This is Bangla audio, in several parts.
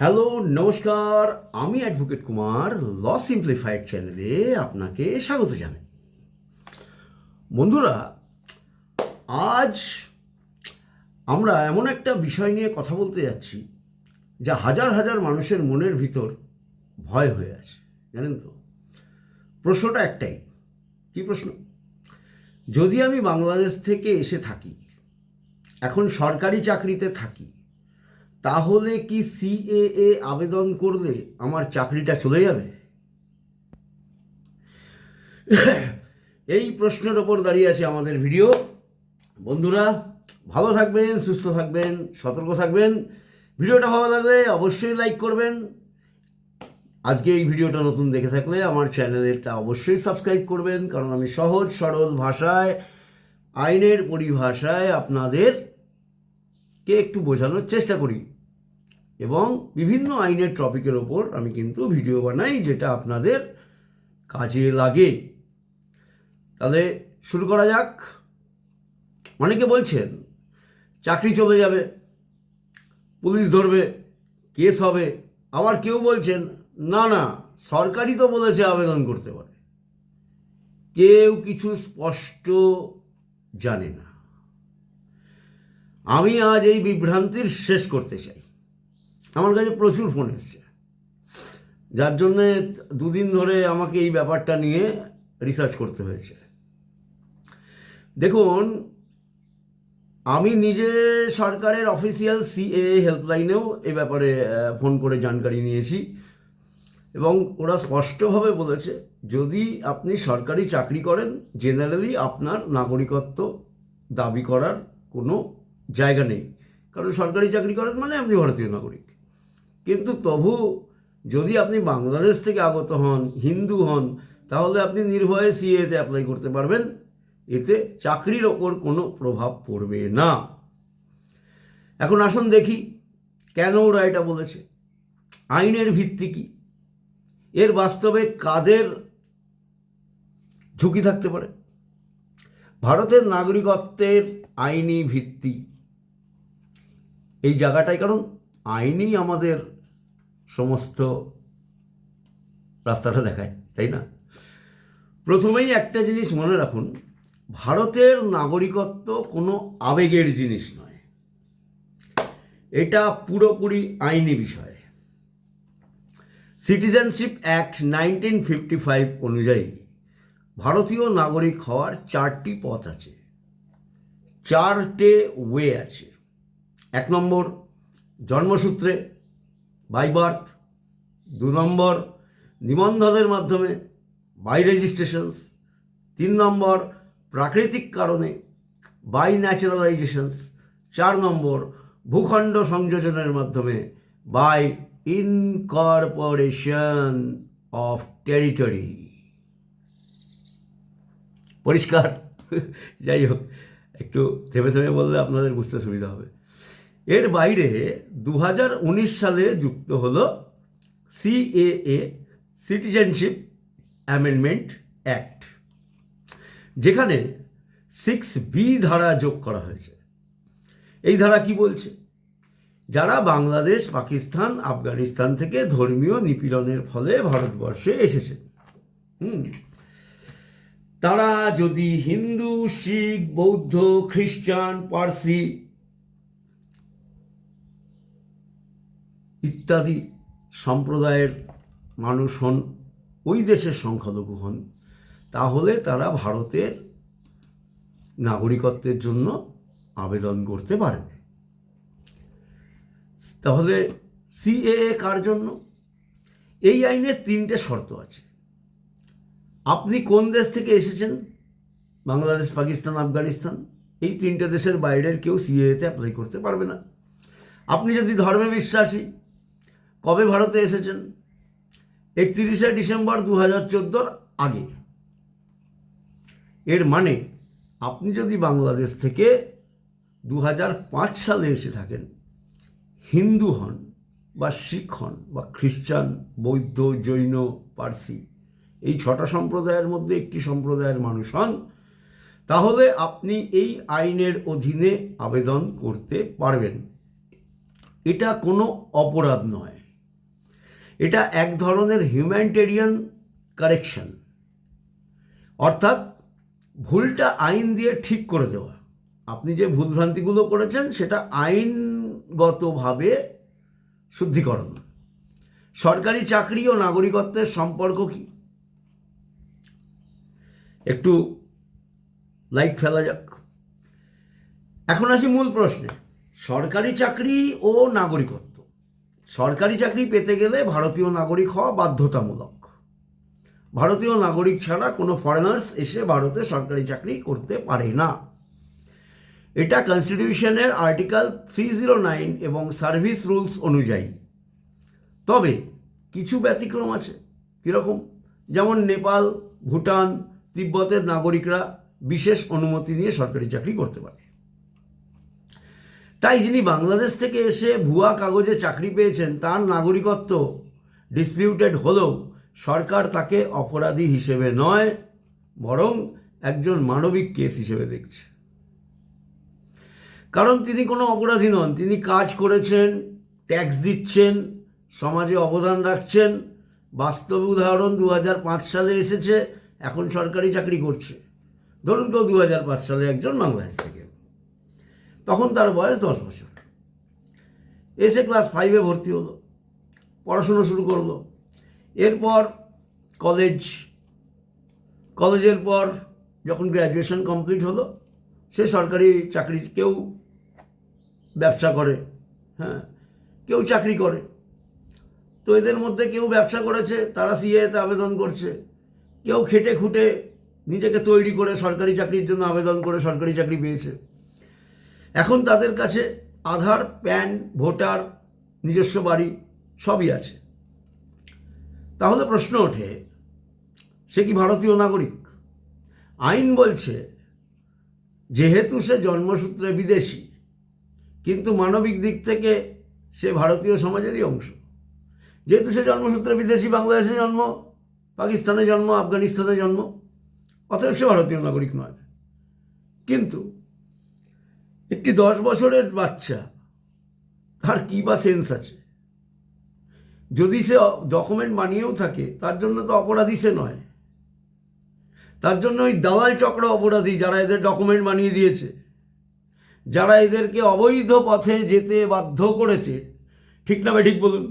হ্যালো, নমস্কার। আমি অ্যাডভোকেট কুমার, ল সিম্পলিফাইড চ্যানেলে আপনাকে স্বাগত জানাই। বন্ধুরা, আজ আমরা এমন একটা বিষয় নিয়ে কথা বলতে যাচ্ছি, যা হাজার হাজার মানুষের মনের ভিতর ভয় হয়ে আছে, জানেন তো? প্রশ্নটা একটাই। কি প্রশ্ন? যদি আমি বাংলাদেশ থেকে এসে থাকি, এখন সরকারি চাকরিতে থাকি তাহলে কি সিএএ আবেদন করলে আমার চাকরিটা চলে যাবে? এই প্রশ্নের ওপর দাঁড়িয়ে আছে আমাদের ভিডিও। বন্ধুরা, ভালো থাকবেন, সুস্থ থাকবেন, সতর্ক থাকবেন। ভিডিওটা ভালো লাগলে অবশ্যই লাইক করবেন। আজকে এই ভিডিওটা নতুন দেখে থাকলে আমার চ্যানেলটা অবশ্যই সাবস্ক্রাইব করবেন, কারণ আমি সহজ, সরল ভাষায়, আইনের পরিভাষায় আপনাদের কে একটু বোঝানোর চেষ্টা করি। এবং বিভিন্ন আইনের টপিকের ওপর আমি কিন্তু ভিডিও বানাই যেটা আপনাদের কাজে লাগে। তাহলে শুরু করা যাক। অনেকে বলছেন, চাকরি চলে যাবে, পুলিশ ধরবে, কেস হবে। আবার কেউ বলছেন, না না সরকারি তো বলেছে আবেদন করতে পারে। কেউ কিছু স্পষ্ট জানে না। আমি আজ এই বিভ্রান্তির শেষ করতে চাই। আমার কাছে প্রচুর ফোন এসছে। যার জন্যে দুদিন ধরে আমাকে এই ব্যাপারটা নিয়ে রিসার্চ করতে হয়েছে। দেখুন, আমি নিজে সরকারের অফিসিয়াল সিএ হেল্পলাইনেও এ ব্যাপারে ফোন করে জানকারি নিয়েছি এবং ওরা স্পষ্টভাবে বলেছে, যদি আপনি সরকারি চাকরি করেন জেনারেলি আপনার নাগরিকত্ব দাবি করার কোনো জায়গা নেই। কারণ সরকারি চাকরি করেন মানে আপনি ভারতীয় নাগরিক। কিন্তু তবু যদি আপনি বাংলাদেশ থেকে আগত হন, হিন্দু হন, তাহলে আপনি নির্ভয়ে সিএতে অ্যাপ্লাই করতে পারবেন। এতে চাকরির ওপর কোনো প্রভাব পড়বে না। এখন আসুন দেখি কেন ওরা এটা বলেছে। আইনের ভিত্তি কি? এর বাস্তবে কাদের ঝুঁকি থাকতে পারে? ভারতের নাগরিকত্বের আইনি ভিত্তি। এই জায়গাটায় কারণ। আইনই আমাদের সমস্ত রাস্তাটা দেখায়, তাই না? প্রথমেই একটা জিনিস মনে রাখুন, ভারতের নাগরিকত্ব কোনো আবেগের জিনিস নয়। এটা পুরোপুরি আইনি বিষয়। Citizenship act nineteen fifty five অনুযায়ী ভারতীয় নাগরিক হওয়ার চারটি পথ আছে। চারটে ওয়ে আছে। এক নম্বর জন্মসূত্রে বাই বার্থ দু নম্বর নিবন্ধনের মাধ্যমে বাই রেজিস্ট্রেশনস তিন নম্বর প্রাকৃতিক কারণে বাই ন্যাচারালাইজেশনস চার নম্বর ভূখণ্ড সংযোজনের মাধ্যমে বাই ইনকর্পোরেশন অফ টেরিটরি পরিষ্কার। যাই হোক, একটু থেমে থেমে বললে আপনাদের বুঝতে সুবিধা হবে। এর বাইরে দু হাজার উনিশ সালে যুক্ত হলো সিএএ, সিটিজেনশিপ অ্যামেন্ডমেন্ট অ্যাক্ট, যেখানে সিক্স বি ধারা যোগ করা হয়েছে। এই ধারা কি বলছে? যারা বাংলাদেশ, পাকিস্তান, আফগানিস্তান থেকে ধর্মীয় নিপীড়নের ফলে ভারতবর্ষে এসেছে, হুম, তারা যদি হিন্দু, শিখ, বৌদ্ধ, খ্রিস্টান, পার্সি ইত্যাদি সম্প্রদায়ের মানুষ হন, ওই দেশের সংখ্যালঘু হন, তাহলে তারা ভারতের নাগরিকত্বের জন্য আবেদন করতে পারবে। তাহলে সিএএ কার জন্য? এই আইনের তিনটে শর্ত আছে। আপনি কোন দেশ থেকে এসেছেন? বাংলাদেশ, পাকিস্তান, আফগানিস্তান, এই তিনটে দেশের বাইরের কেউ সিএতে অ্যাপ্লাই করতে পারবে না। আপনি যদি ধর্মে বিশ্বাসী কবে ভারতে এসেছেন? একত্রিশে ডিসেম্বর দু হাজার চোদ্দোর আগে। এর মানে আপনি যদি বাংলাদেশ থেকে দু হাজার পাঁচ সালে এসে থাকেন, হিন্দু হন বা শিখ হন বা খ্রিস্টান, বৌদ্ধ, জৈন, পার্সি, এই ছটা সম্প্রদায়ের মধ্যে একটি সম্প্রদায়ের মানুষ হন, তাহলে আপনি এই আইনের অধীনে আবেদন করতে পারবেন। এটা কোনো অপরাধ নয়। এটা এক ধরনের হিউম্যানিটেরিয়ান কারেকশন অর্থাৎ ভুলটা আইন দিয়ে ঠিক করে দেওয়া। আপনি যে ভুলভ্রান্তিগুলো করেছেন, সেটা আইনগতভাবে শুদ্ধিকরণ। সরকারি চাকরি ও নাগরিকত্বের সম্পর্ক কি? একটু লাইট ফেলা যাক। এখন আসি মূল প্রশ্নে। সরকারি চাকরি ও নাগরিকত্ব। সরকারি চাকরি পেতে গেলে ভারতীয় নাগরিক হওয়া বাধ্যতামূলক। ভারতীয় নাগরিক ছাড়া কোনো ফরেনার্স এসে ভারতে সরকারি চাকরি করতে পারে না। এটা কনস্টিটিউশনের আর্টিকেল থ্রি জিরো নাইন এবং সার্ভিস রুলস অনুযায়ী। তবে কিছু ব্যতিক্রম আছে, কীরকম? যেমন নেপাল, ভুটান, তিব্বতের নাগরিকরা বিশেষ অনুমতি নিয়ে সরকারি চাকরি করতে পারে। তাই যিনি বাংলাদেশ থেকে এসে ভুয়া কাগজে চাকরি পেয়েছেন, তার নাগরিকত্ব ডিসপিউটেড হলেও সরকার তাকে অপরাধী হিসেবে নয়, বরং একজন মানবিক কেস হিসেবে দেখছে। কারণ তিনি কোনো অপরাধী নন, তিনি কাজ করেছেন ট্যাক্স দিচ্ছেন, সমাজে অবদান রাখছেন। বাস্তব উদাহরণ দু হাজার পাঁচ সালে এসেছে, এখন সরকারি চাকরি করছে। ধরুন কেউ দু হাজার পাঁচ সালে একজন বাংলাদেশ থেকে তখন তার বয়স দশ বছর। এসে ক্লাস ফাইভে ভর্তি হলো, পড়াশুনো শুরু করল। এরপর কলেজ কলেজের পর যখন গ্র্যাজুয়েশন কমপ্লিট হলো, সে সরকারি চাকরি, কেউ ব্যবসা করে হ্যাঁ কেউ চাকরি করে। তো এদের মধ্যে কেউ ব্যবসা করেছে, তারা সিএতে আবেদন করছে। কেউ খেটে খুঁটে নিজেকে তৈরি করে সরকারি চাকরির জন্য আবেদন করে সরকারি চাকরি পেয়েছে। এখন তাদের কাছে আধার, প্যান, ভোটার, নিজস্ব বাড়ি সবই আছে। তাহলে প্রশ্ন ওঠে, সে কি ভারতীয় নাগরিক? আইন বলছে, যেহেতু সে জন্মসূত্রে বিদেশি, কিন্তু মানবিক দিক থেকে সে ভারতীয় সমাজেরই অংশ। যেহেতু সে জন্মসূত্রে বিদেশি, বাংলাদেশে জন্ম, পাকিস্তানে জন্ম, আফগানিস্তানে জন্ম, অতএব সে ভারতীয় নাগরিক নয়। কিন্তু একটি দশ বছরের বাচ্চা। তার কী বা সেন্স আছে? যদি সে ডকুমেন্ট বানিয়েও থাকে, তার জন্য তো অপরাধী সে নয়। তার জন্য ওই দালাল চক্র অপরাধী যারা এদের ডকুমেন্ট বানিয়ে দিয়েছে, যারা এদেরকে অবৈধ পথে যেতে বাধ্য করেছে, ঠিক না ঠিক বলুন?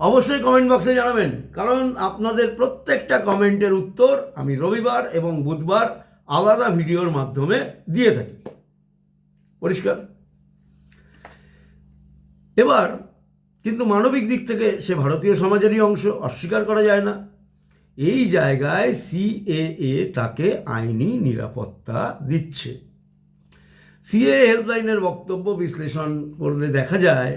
অবশ্যই কমেন্ট বক্সে জানাবেন, কারণ আপনাদের প্রত্যেকটা কমেন্টের উত্তর আমি রবিবার এবং বুধবার আলাদা ভিডিওর মাধ্যমে দিয়ে থাকি। পরিষ্কার? এবার কিন্তু মানবিক দিক থেকে সে ভারতীয় সমাজেরই অংশ, অস্বীকার করা যায় না। এই জায়গায় সিএএ তাকে আইনি নিরাপত্তা দিচ্ছে। সিএ হেল্পলাইনের বক্তব্য বিশ্লেষণ করলে দেখা যায়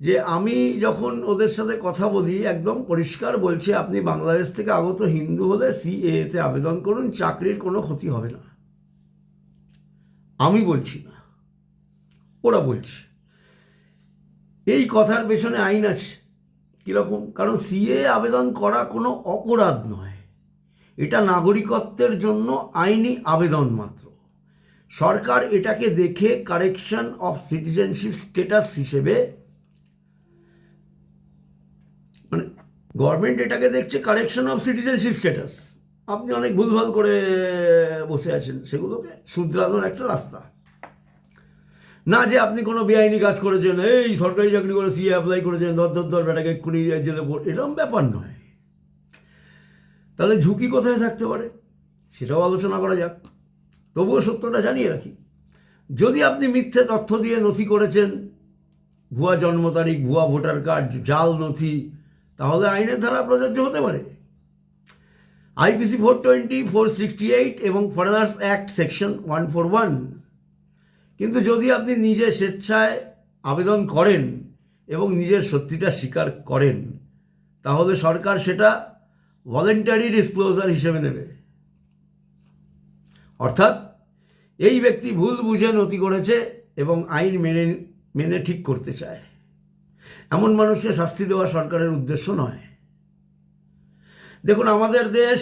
যে আমি যখন ওদের সাথে কথা বলি, একদম পরিষ্কার বলছি, আপনি বাংলাদেশ থেকে আগত হিন্দু হলে সিএতে আবেদন করুন, চাকরির কোনো ক্ষতি হবে না। আমি বলছি না। ওরা বলছে। এই কথার পেছনে আইন আছে। কীরকম? কারণ সিএ আবেদন করা কোনো অপরাধ নয়। এটা নাগরিকত্বের জন্য আইনি আবেদন মাত্র। সরকার এটাকে দেখে কারেকশন অফ সিটিজেনশিপ স্টেটাস হিসেবে মানে গভর্নমেন্ট এটাকে দেখছে কারেকশন অফ সিটিজেনশিপ স্ট্যাটাস আপনি অনেক ভুলভাল করে বসে আছেন। সেগুলোকে শুধরানোর একটা রাস্তা। না যে আপনি কোনো বেআইনি কাজ করেছেন, এই সরকারি চাকরি করে সিএ অ্যাপ্লাই করেছেন দর ধর ধর, বেটাকে এক্ষুনি জেলে পড় এরকম ব্যাপার নয়। তাহলে ঝুঁকি কোথায় থাকতে পারে? সেটাও আলোচনা করা যাক। তবুও সত্যটা জানিয়ে রাখি, যদি আপনি মিথ্যে তথ্য দিয়ে নথি করেছেন, ভুয়া জন্ম তারিখ, ভুয়া ভোটার কার্ড, জাল নথি, তাহলে আইনের ধারা প্রযোজ্য হতে পারে। IPC four twenty four sixty eight এবং foreigners act section one four one কিন্তু যদি আপনি নিজে স্বেচ্ছায় আবেদন করেন এবং নিজের সত্যিটা স্বীকার করেন, তাহলে সরকার সেটা ভলেন্টারি ডিসক্লোজার হিসেবে নেবে। অর্থাৎ এই ব্যক্তি ভুল বুঝে নথি করেছে এবং আইন মেনে মেনে ঠিক করতে চায়। এমন মানুষকে শাস্তি দেওয়া সরকারের উদ্দেশ্য নয়। দেখুন, আমাদের দেশ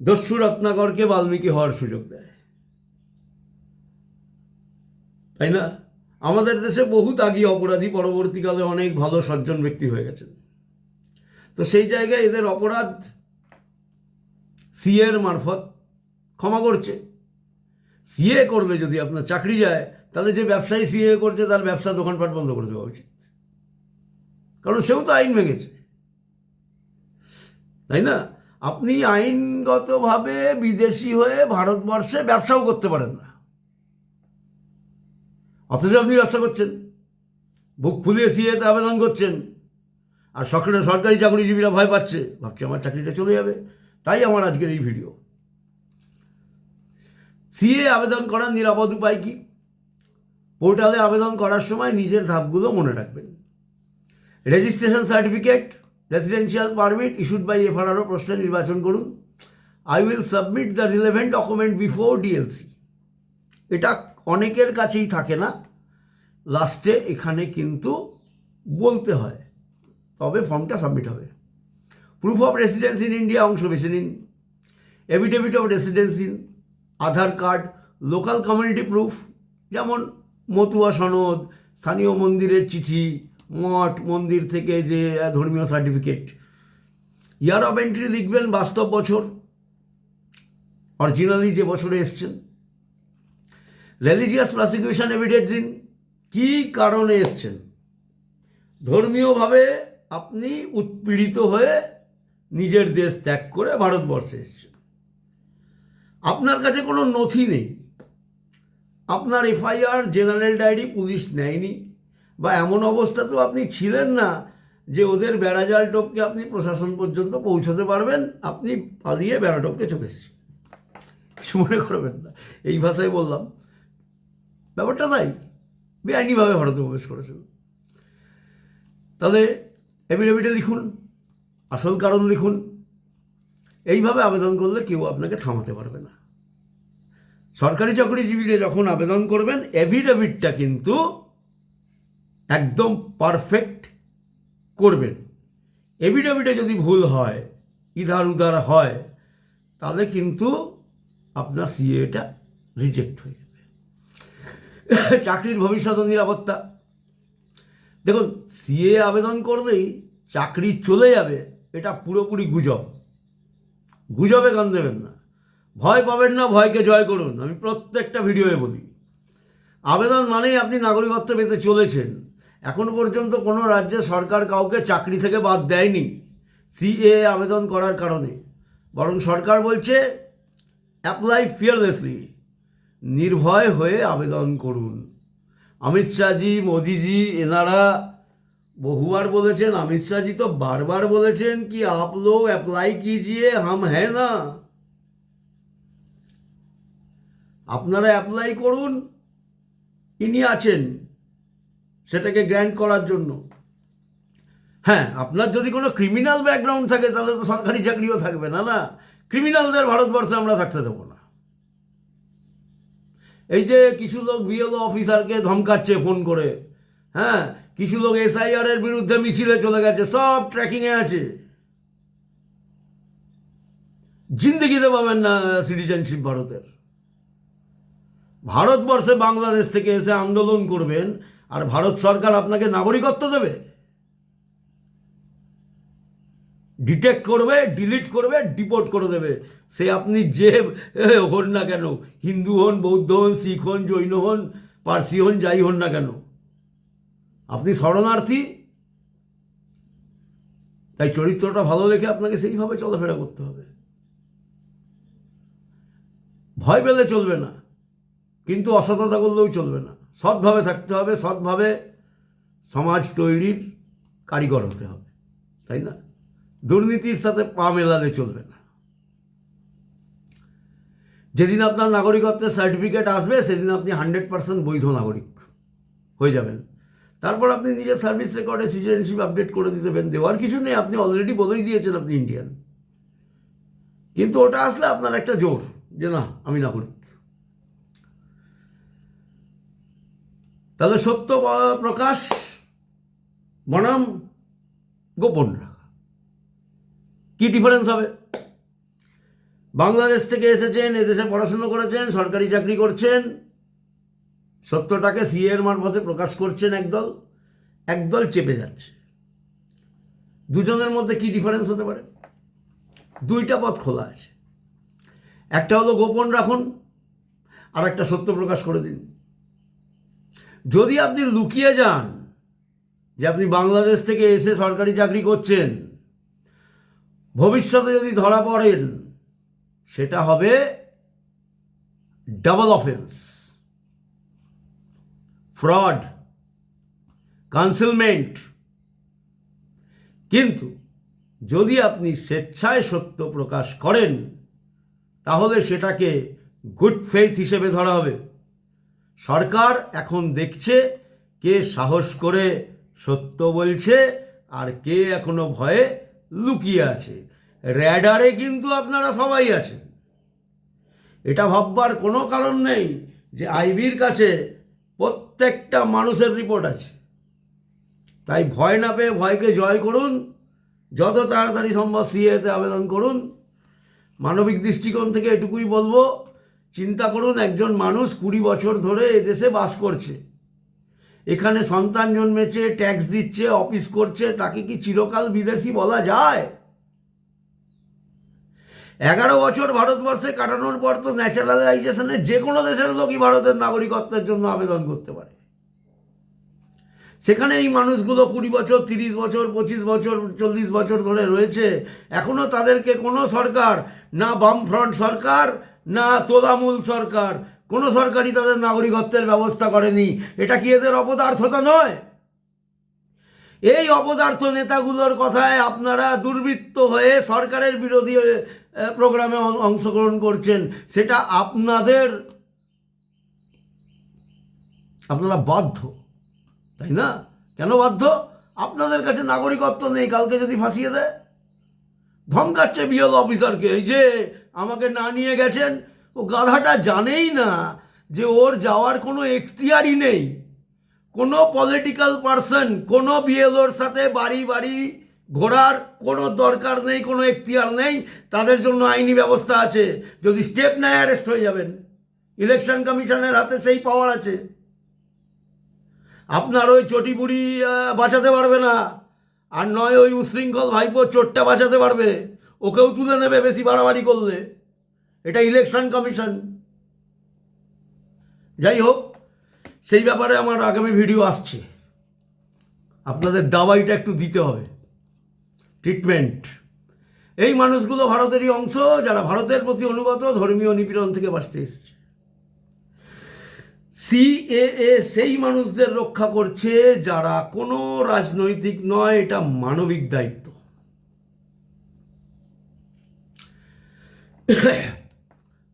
দস্যু রত্নাকরকে বাল্মীকি হওয়ার সুযোগ দেয়। তাই না? আমাদের দেশে বহু দাগি অপরাধী পরবর্তীকালে অনেক ভালো সজ্জন ব্যক্তি হয়ে গেছেন। তো সেই জায়গায় এদের অপরাধ সিএর মারফত ক্ষমা করছে। সিএ করলে যদি আপনার চাকরি যায়, তাহলে যে ব্যবসায়ী সিএ করছে, তার ব্যবসা দোকানপাট বন্ধ করে দেওয়া উচিত। কারণ সেও তো আইন ভেঙেছে। তাই না? আপনি আইনগতভাবে বিদেশি হয়ে ভারতবর্ষে ব্যবসাও করতে পারেন না। অথচ আপনি ব্যবসা করছেন। বুক ফুলিয়ে সিএতে আবেদন করছেন। আর সরকারি সরকারি চাকরিজীবীরা ভয় পাচ্ছে। ভাবছে আমার চাকরিটা চলে যাবে। তাই আমার আজকের এই ভিডিও। সিএ আবেদন করার নিরাপদ উপায় কি? পোর্টালে আবেদন করার সময় নিজের ধাপগুলো মনে রাখবেন। Registration certificate residential permit issued by FRRO প্রশ্নে নির্বাচন করুন। I will submit the relevant document before DLC. এটা অনেকের কাছেই থাকে না। লাস্টে এখানে কিন্তু বলতে হয়। তবে ফর্মটা সাবমিট হবে। Proof of residence in India অংশ বেছে নিন। Affidavit of residence in Aadhaar card local community proof যেমন মতুয়া সনদ, স্থানীয় মন্দিরের চিঠি, মঠ, মন্দির থেকে যে ধর্মীয় সার্টিফিকেট ইয়ার অফ এন্ট্রি লিখবেন বাস্তব বছর। অরিজিনালি যে বছরে এসছেন। রিলিজিয়াস প্রসিকিউশন এভিডেট দিন। কী কারণে এসছেন? ধর্মীয়ভাবে আপনি উৎপীড়িত হয়ে নিজের দেশ ত্যাগ করে ভারতবর্ষে এসছেন। আপনার কাছে কোনো নথি নেই। আপনার এফআইআর, জেনারেল ডায়েরি পুলিশ নেয়নি বা এমন অবস্থাতেও আপনি ছিলেন না যে ওদের বেড়াজাল টপকে আপনি প্রশাসন পর্যন্ত পৌঁছতে পারবেন, আপনি পালিয়ে বেড়া টপকে চলে এসেছেন। কিছু মনে করবেন না। এই ভাষায় বললাম। ব্যাপারটা তাই। বেআইনিভাবে ভারতে প্রবেশ করেছেন তাহলে এফিডেভিটে লিখুন, আসল কারণ লিখুন। এইভাবে আবেদন করলে কেউ আপনাকে থামাতে পারবে না। সরকারি চাকরিজীবীরা যখন আবেদন করবেন এভিডেভিটটা কিন্তু একদম পারফেক্ট করবেন। এভিডেভিটে যদি ভুল হয় ইধার উধার হয়, তাহলে কিন্তু আপনার সিএটা রিজেক্ট হয়ে যাবে। চাকরির ভবিষ্যৎ নিরাপত্তা। দেখুন সিএ আবেদন করলেই চাকরি চলে যাবে, এটা পুরোপুরি গুজব। গুজবে কান দেবেন না। ভয় পাবেন না, ভয়কে জয় করুন। আমি প্রত্যেকটা ভিডিওয়ে বলি, আবেদন মানেই আপনি নাগরিকত্ব পেতে চলেছেন। এখন পর্যন্ত কোনো রাজ্যে সরকার কাউকে চাকরি থেকে বাদ দেয়নি সিএ আবেদন করার কারণে। বরং সরকার বলছে অ্যাপ্লাই ফিয়ারলেসলি নির্ভয় হয়ে আবেদন করুন। অমিত শাহজি, মোদিজি, এনারা বহুবার বলেছেন, অমিত শাহজি তো বারবার বলেছেন কি আপলো অ্যাপ্লাই কিজিয়ে, হাম হ্যাঁ না? আপনারা অ্যাপ্লাই করুন, ইনি আছেন সেটাকে গ্র্যান্ড করার জন্য। হ্যাঁ আপনার যদি কোনো ক্রিমিনাল ব্যাকগ্রাউন্ড থাকে, তাহলে তো সরকারি চাকরিও থাকবে না না? ক্রিমিনালদের ভারতবর্ষে আমরা থাকতে দেবো না। এই যে কিছু লোক বিএলও অফিসারকে ধমকাচ্ছে ফোন করে হ্যাঁ? কিছু লোক এসআইআর এর বিরুদ্ধে মিছিলে চলে গেছে, সব ট্র্যাকিংয়ে আছে। জিন্দগিতে পাবেন না সিটিজেনশিপ ভারতের। ভারতবর্ষে বাংলাদেশ থেকে এসে আন্দোলন করবেন, আর ভারত সরকার আপনাকে নাগরিকত্ব দেবে। ডিটেক্ট করবে ডিলিট করবে ডিপোর্ট করে দেবে। সে আপনি যে হন না কেন, হিন্দু হন, বৌদ্ধ হন, শিখ হন, জৈন হন, পার্সি হন, যাই হন না কেন। আপনি শরণার্থী? তাই চরিত্রটা ভালো রেখে আপনাকে সেইভাবে চলাফেরা করতে হবে। ভয় পেলে চলবে না, কিন্তু অসততা করলেও চলবে না। সৎভাবে থাকতে হবে, সৎভাবে সমাজ তৈরির কারিগর হতে হবে, তাই না? দুর্নীতির সাথে পা মেলালে চলবে না। যেদিন আপনার নাগরিকত্বের সার্টিফিকেট আসবে, সেদিন আপনি হান্ড্রেড পার্সেন্ট বৈধ নাগরিক হয়ে যাবেন। তারপর আপনি নিজের সার্ভিস রেকর্ডে সিটিজেনশিপ আপডেট করে দিতেবেন দেওয়ার কিছু নেই, আপনি অলরেডি বলেই দিয়েছেন আপনি ইন্ডিয়ান কিন্তু ওটা আসলে আপনার একটা জোর যে না, আমি নাগরিক। তাহলে সত্য প্রকাশ, বনাম, গোপন কি ডিফারেন্স হবে? বাংলাদেশ থেকে এসেছেন এদেশে পড়াশুনো করেছেন, সরকারি চাকরি করছেন। সত্যটাকে সিএর মারফতে প্রকাশ করছেন একদল। একদল চেপে যাচ্ছে। দুজনের মধ্যে কি ডিফারেন্স হতে পারে? দুইটা পথ খোলা আছে। একটা হলো গোপন রাখুন, আর একটা সত্য প্রকাশ করে দিন। যদি আপনি লুকিয়ে যান যে আপনি বাংলাদেশ থেকে এসে সরকারি চাকরি করছেন ভবিষ্যতে যদি ধরা পড়েন সেটা হবে ডাবল অফেন্স ফ্রড কনসিলমেন্ট কিন্তু যদি আপনি স্বেচ্ছায় সত্য প্রকাশ করেন, তাহলে সেটাকে গুড ফেথ হিসেবে ধরা হবে। সরকার এখন দেখছে কে সাহস করে সত্য বলছে আর কে এখনও ভয়ে লুকিয়ে আছে। র্যাডারে কিন্তু আপনারা সবাই আছেন। এটা ভাববার কোনো কারণ নেই যে আইবির কাছে প্রত্যেকটা মানুষের রিপোর্ট আছে। তাই ভয় না পেয়ে ভয়কে জয় করুন, যত তাড়াতাড়ি সম্ভব সিএতে আবেদন করুন। মানবিক দৃষ্টিকোণ থেকে এটুকুই বলব, চিন্তা করুন, একজন মানুষ কুড়ি বছর ধরে এদেশে বাস করছে। এখানে সন্তান জন্মেছে ট্যাক্স দিচ্ছে অফিস করছে, তাকে কি চিরকাল বিদেশি বলা যায়? এগারো বছর ভারতবর্ষে কাটানোর পর তো ন্যাচারালাইজেশনে যে কোনো দেশের লোকই ভারতের নাগরিকত্বের জন্য আবেদন করতে পারে। সেখানে এই মানুষগুলো কুড়ি বছর, তিরিশ বছর, পঁচিশ বছর, চল্লিশ বছর ধরে রয়েছে। এখনও তাদেরকে কোনো সরকার, না বামফ্রন্ট সরকার, না তোলামূল সরকার কোনো সরকারই তাদের নাগরিকত্বের ব্যবস্থা করেনি। এটা কি এদের অপদার্থতা নয়? এই অপদার্থ নেতাগুলোর কথায় আপনারা দুর্বৃত্ত হয়ে সরকারের বিরোধী প্রোগ্রামে অংশগ্রহণ করছেন, সেটা আপনাদের আপনারা বাধ্য, তাই না? কেন বাধ্য? আপনাদের কাছে নাগরিকত্ব নেই, কালকে যদি ফাঁসিয়ে দেয়। ধমকাচ্ছে বিএল অফিসারকে, এই যে আমাকে না নিয়ে গেছেন ও গাধাটা জানেই না যে ওর যাওয়ার কোনো এখতিয়ারই নেই। কোনো পলিটিক্যাল পার্সন কোনো বিএলওর সাথে বাড়ি বাড়ি ঘোরার কোনো দরকার নেই, কোনো এখতিয়ার নেই। তাদের জন্য আইনি ব্যবস্থা আছে। যদি স্টেপ নেয় অ্যারেস্ট হয়ে যাবেন। ইলেকশন কমিশনের হাতে সেই পাওয়ার আছে। আপনার ওই চটি বুড়ি বাঁচাতে পারবে না। আর নয় ওই উশৃঙ্খল ভাইপো চোরটা বাঁচাতে পারবে। ওকেও তুলে নেবে বেশি বাড়াবাড়ি করলে। এটা ইলেকশন কমিশন যাই হোক, সেই ব্যাপারে আমার আগামী ভিডিও আসছে। আপনাদের দাওয়াইটা একটু দিতে হবে। ট্রিটমেন্ট এই মানুষগুলো ভারতেরই অংশ, যারা ভারতের প্রতি অনুগত, ধর্মীয় নিপীড়ন থেকে বাঁচতে এসেছে। সিএএ সেই মানুষদের রক্ষা করছে, যারা কোনো রাজনৈতিক নয়, এটা মানবিক দায়িত্ব।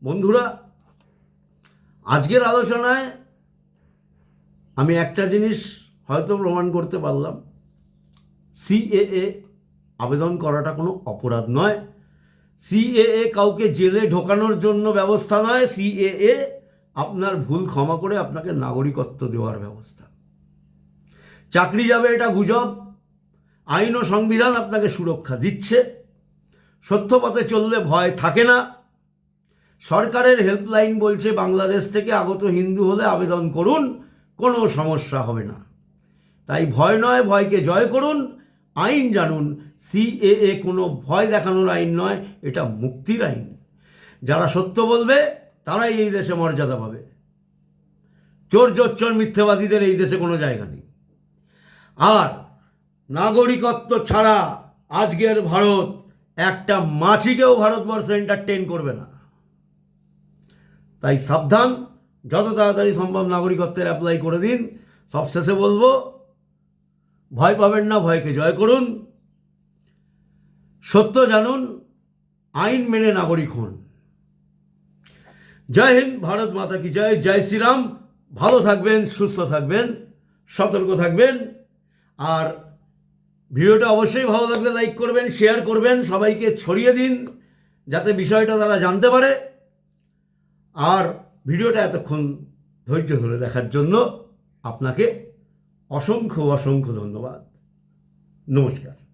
বন্ধুরা, আজকের আলোচনায় আমি একটা জিনিস হয়তো প্রমাণ করতে পারলাম। সিএএ আবেদন করাটা কোনো অপরাধ নয়। সিএএ কাউকে জেলে ঢোকানোর জন্য ব্যবস্থা নয়। সিএএ আপনার ভুল ক্ষমা করে আপনাকে নাগরিকত্ব দেওয়ার ব্যবস্থা। চাকরি যাবে এটা গুজব। আইন ও সংবিধান আপনাকে সুরক্ষা দিচ্ছে। সত্য পথে চললে ভয় থাকে না। সরকারের হেল্পলাইন বলছে, বাংলাদেশ থেকে আগত হিন্দু হলে আবেদন করুন, কোনো সমস্যা হবে না। তাই ভয় নয়, ভয়কে জয় করুন, আইন জানুন। সিএএ কোনো ভয় দেখানোর আইন নয়, এটা মুক্তির আইন। যারা সত্য বলবে, তারাই এই দেশে মর্যাদা পাবে। চোর জোচ্চর মিথ্যেবাদীদের এই দেশে কোনো জায়গা নেই। আর নাগরিকত্ব ছাড়া আজকের ভারত একটা মাছিকেও ভারতবর্ষ এন্টারটেন করবে না। তাই সাবধান, যত তাড়াতাড়ি সম্ভব নাগরিকত্বের অ্যাপ্লাই করে দিন। সবশেষে বলব, ভয় পাবেন না, ভয়কে জয় করুন। সত্য জানুন, আইন মেনে নাগরিক হন। জয় হিন্দ, ভারত মাতা কি জয়? জয় শ্রীরাম। ভালো থাকবেন, সুস্থ থাকবেন, সতর্ক থাকবেন। আর ভিডিওটা অবশ্যই ভালো লাগলে লাইক করবেন শেয়ার করবেন, সবাইকে ছড়িয়ে দিন, যাতে বিষয়টা তারা জানতে পারে। আর ভিডিওটা এতক্ষণ ধৈর্য ধরে দেখার জন্য আপনাকে অসংখ্য অসংখ্য ধন্যবাদ। নমস্কার।